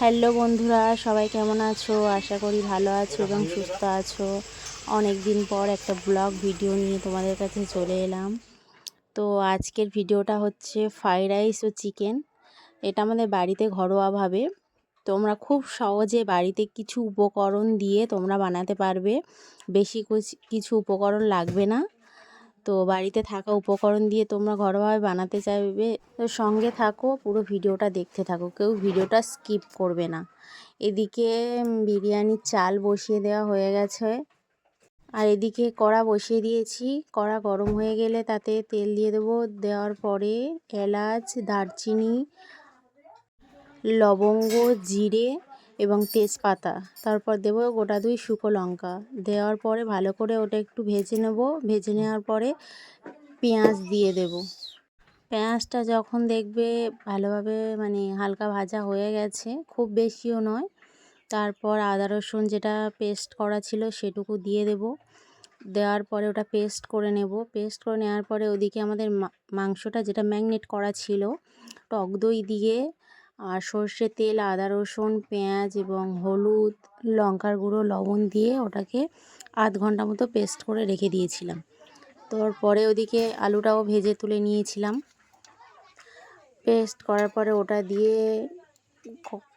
Hello বন্ধুরা, সবাই কেমন আছো? আশা করি ভালো আছো এবং সুস্থ আছো। অনেক দিন পর একটা ব্লগ ভিডিও নিয়ে তোমাদের কাছে চলে এলাম। তো আজকের ভিডিওটা হচ্ছে ফ্রাইড রাইস ও চিকেন। এটা আমাদের বাড়িতে ঘরোয়াভাবে। তোমরা খুব সহজে বাড়িতে কিছু উপকরণ দিয়ে তোমরা বানাতে পারবে। বেশি কুছ- উপকরণ লাগবে না। তো বাড়িতে থাকা উপকরণ দিয়ে তোমরা ঘরোয়াভাবে বানাতে চাইবে, তো সঙ্গে থাকো, পুরো ভিডিওটা দেখতে থাকো, কেউ ভিডিওটা স্কিপ করবে না। এদিকে বিরিয়ানির চাল বসিয়ে দেওয়া হয়ে গেছে। আর এদিকে কড়া বসিয়ে দিয়েছি। কড়া গরম হয়ে গেলে তাতে তেল দিয়ে দেবো। দেওয়ার পরে এলাচ, দারচিনি, লবঙ্গ, জিরে এবং তেজপাতা। তারপর দেবো গোটা দুই শুকো লঙ্কা। দেওয়ার পরে ভালো করে ওটা একটু ভেজে নেব। ভেজে নেওয়ার পরে পেঁয়াজ দিয়ে দেব। পেঁয়াজটা যখন দেখবে ভালোভাবে মানে হালকা ভাজা হয়ে গেছে, খুব বেশিও নয়। তারপর আদা, রসুন যেটা পেস্ট করা ছিল সেটুকু দিয়ে দেব। দেওয়ার পরে ওটা পেস্ট করে নেব। পেস্ট করে নেওয়ার পরে ওদিকে আমাদের মাংসটা যেটা ম্যাগনেট করা ছিল, টক দই দিয়ে আর সর্ষে তেল, আদা রসুন, পেঁয়াজ এবং হলুদ, লঙ্কার গুঁড়ো, লবণ দিয়ে ওটাকে আধ ঘণ্টা মতো পেস্ট করে রেখে দিয়েছিলাম। তারপরে ওদিকে আলুটাও ভেজে তুলে নিয়েছিলাম। পেস্ট করার পরে ওটা দিয়ে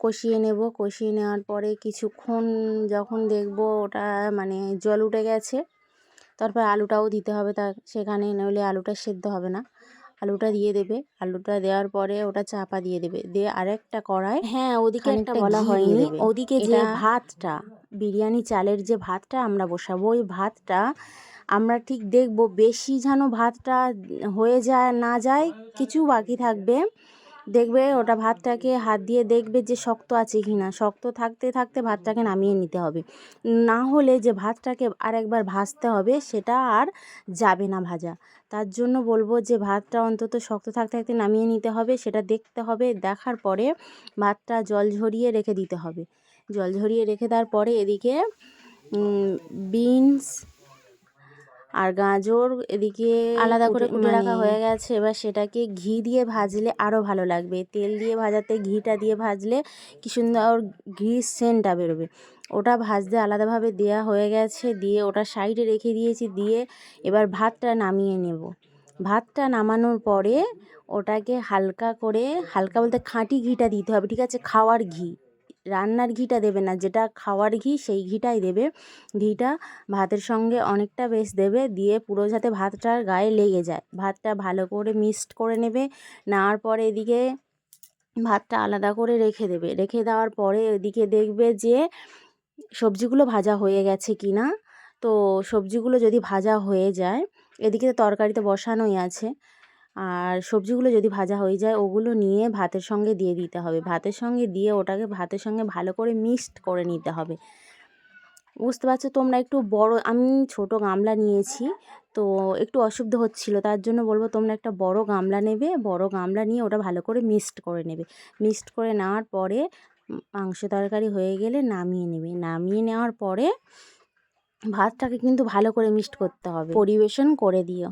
কষিয়ে নেব। কষিয়ে নেওয়ার পরে কিছুক্ষণ যখন দেখব ওটা মানে জল উঠে গেছে, তারপর আলুটাও দিতে হবে তা, সেখানে, নইলে আলুটা সেদ্ধ হবে না। আলুটা দিয়ে দেবে। আলুটা দেওয়ার পরে ওটা চাপা দিয়ে দেবে। দিয়ে আরেকটা কড়াই হ্যাঁ ওদিকে একটা বলা হয়নি। ওদিকে যে ভাতটা বিরিয়ানি চালের যে ভাতটা আমরা বসাবো ওই ভাতটা আমরা ঠিক দেখব। বেশি যেন ভাতটা হয়ে যায় না যায় কিছু বাকি থাকবে। দেখবে ওটা ভাতটাকে হাত দিয়ে দেখবে যে শক্ত আছে কি না শক্ত থাকতে থাকতে ভাতটাকে নামিয়ে নিতে হবে। না হলে যে ভাতটাকে আর একবার ভাজতে হবে সেটা আর যাবে না ভাজা। তার জন্য বলব যে ভাতটা অন্তত শক্ত থাকতে থাকতে নামিয়ে নিতে হবে, সেটা দেখতে হবে। দেখার পরে ভাতটা জল ঝরিয়ে রেখে দিতে হবে। জল ঝরিয়ে রেখে দেওয়ার পরে এদিকে বিনস আর গাজর এদিকে আলাদা করে কুটে- কুটে রাখা মানে হয়ে গেছে। এবার সেটাকে ঘি দিয়ে ভাজলে আরও ভালো লাগবে। তেল দিয়ে ভাজাতে ঘিটা দিয়ে ভাজলে কি সুন্দর ঘি সেন্টটা বেরোবে। ওটা ভাজতে আলাদাভাবে দেয়া হয়ে গেছে। দিয়ে ওটা সাইডে রেখে দিয়েছি। দিয়ে এবার ভাতটা নামিয়ে নেব। ভাতটা নামানোর পরে ওটাকে হালকা করে হালকা বলতে খাঁটি ঘিটা দিতে হবে। ঠিক আছে? খাওয়ার ঘি। রান্নার ঘিটা দেবে না, যেটা খাওয়ার ঘি সেই ঘিটাই দেবে। ঘিটা ভাতের সঙ্গে অনেকটা বেশ দেবে, দিয়ে পুরো যাতে ভাতটার গায়ে লেগে যায়। ভাতটা ভালো করে মিক্সড করে নেবে, নেওয়ার পরে এদিকে ভাতটা আলাদা করে রেখে দেবে। রেখে দেওয়ার পরে এদিকে দেখবে যে সবজিগুলো ভাজা হয়ে গেছে কি না তো সবজিগুলো যদি ভাজা হয়ে যায়, এদিকে তো তরকারিতে বসানোই আছে। আর সবজিগুলো যদি ভাজা হয়ে যায়, ওগুলো নিয়ে ভাতের সঙ্গে দিয়ে দিতে হবে। ভাতের সঙ্গে দিয়ে ওটাকে ভাতের সঙ্গে ভালো করে মিক্সড করে নিতে হবে। বুঝতে পারছ? তোমরা একটু বড়, আমি ছোট গামলা নিয়েছি, তো একটু অসুবিধা হচ্ছিল, তার জন্য বলব তোমরা একটা বড় গামলা নেবে, বড় গামলা নিয়ে ওটা ভালো করে মিক্সড করে নেবে। মিক্সড করে নেওয়ার পরে মাংস তরকারি হয়ে গেলে নামিয়ে নেবে। নামিয়ে নেওয়ার পরে ভাতটাকে কিন্তু ভালো করে মিক্সড করতে হবে। পরিবেশন করে দিও।